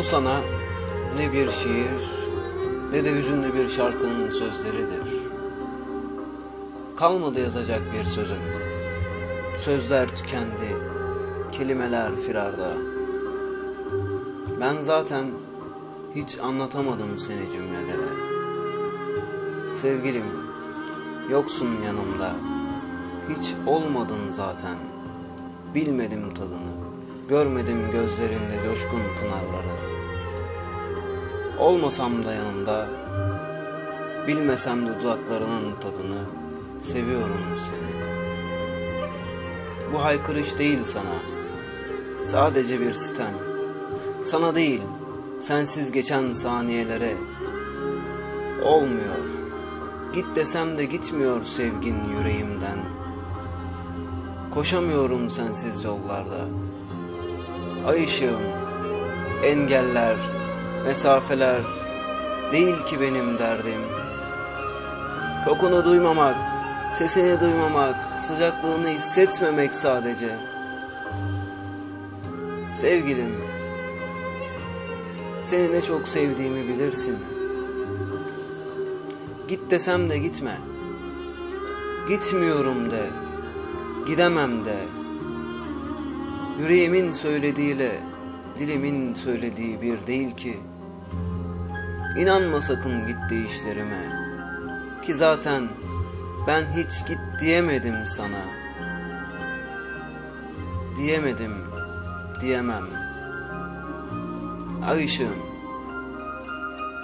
Bu sana ne bir şiir ne de hüzünlü bir şarkının sözleridir. Kalmadı yazacak bir sözüm. Sözler tükendi, kelimeler firarda. Ben zaten hiç anlatamadım seni cümlelere. Sevgilim, yoksun yanımda. Hiç olmadın zaten. Bilmedim tadını. Görmedim gözlerinde coşkun pınarları. Olmasam da yanımda, bilmesem de dudaklarının tadını, seviyorum seni. Bu haykırış değil sana, sadece bir sitem. Sana değil, sensiz geçen saniyelere. Olmuyor, git desem de gitmiyor sevgin yüreğimden. Koşamıyorum sensiz yollarda. Ay ışığım, engeller, mesafeler değil ki benim derdim. Kokunu duymamak, sesini duymamak, sıcaklığını hissetmemek sadece. Sevgilim, seni ne çok sevdiğimi bilirsin. Git desem de gitme. Gitmiyorum de, gidemem de. Yüreğimin söylediğiyle dilimin söylediği bir değil ki. İnanma sakın gitti işlerime. Ki zaten ben hiç git diyemedim sana. Diyemedim, diyemem. Ay ışığım,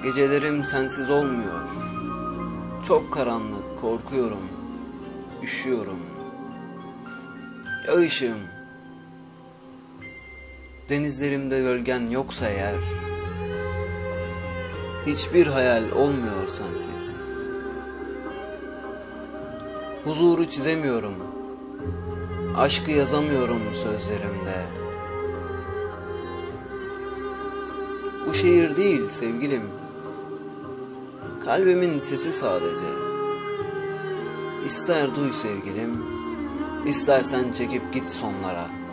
gecelerim sensiz olmuyor. Çok karanlık, korkuyorum, üşüyorum. Ay ışığım, denizlerimde gölgen yoksa eğer, hiçbir hayal olmuyor sensiz. Huzuru çizemiyorum, aşkı yazamıyorum sözlerimde. Bu şehir değil sevgilim, kalbimin sesi sadece. İster duy sevgilim, istersen çekip git sonlara.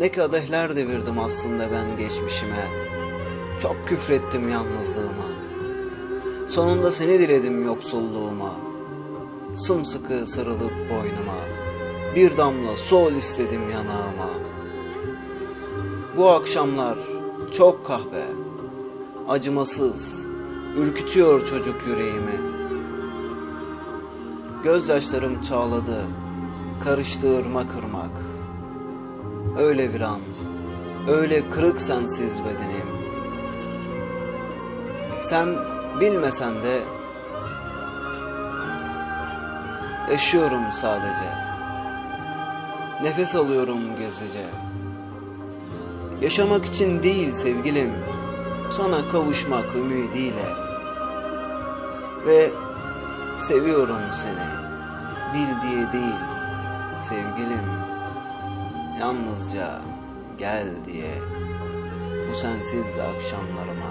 Ne kadehler devirdim aslında ben geçmişime. Çok küfrettim yalnızlığıma. Sonunda seni diledim yoksulluğuma. Sımsıkı sarılıp boynuma. Bir damla sol istedim yanağıma. Bu akşamlar çok kahve. Acımasız, ürkütüyor çocuk yüreğimi. Gözyaşlarım çağladı, karıştı ırmak ırmak. Öyle viran, öyle kırık sensiz bedenim. Sen bilmesen de yaşıyorum sadece. Nefes alıyorum gizlice. Yaşamak için değil sevgilim, sana kavuşmak ümidiyle. Ve seviyorum seni, bil diye değil sevgilim. Yalnızca gel diye bu sensiz akşamlarıma.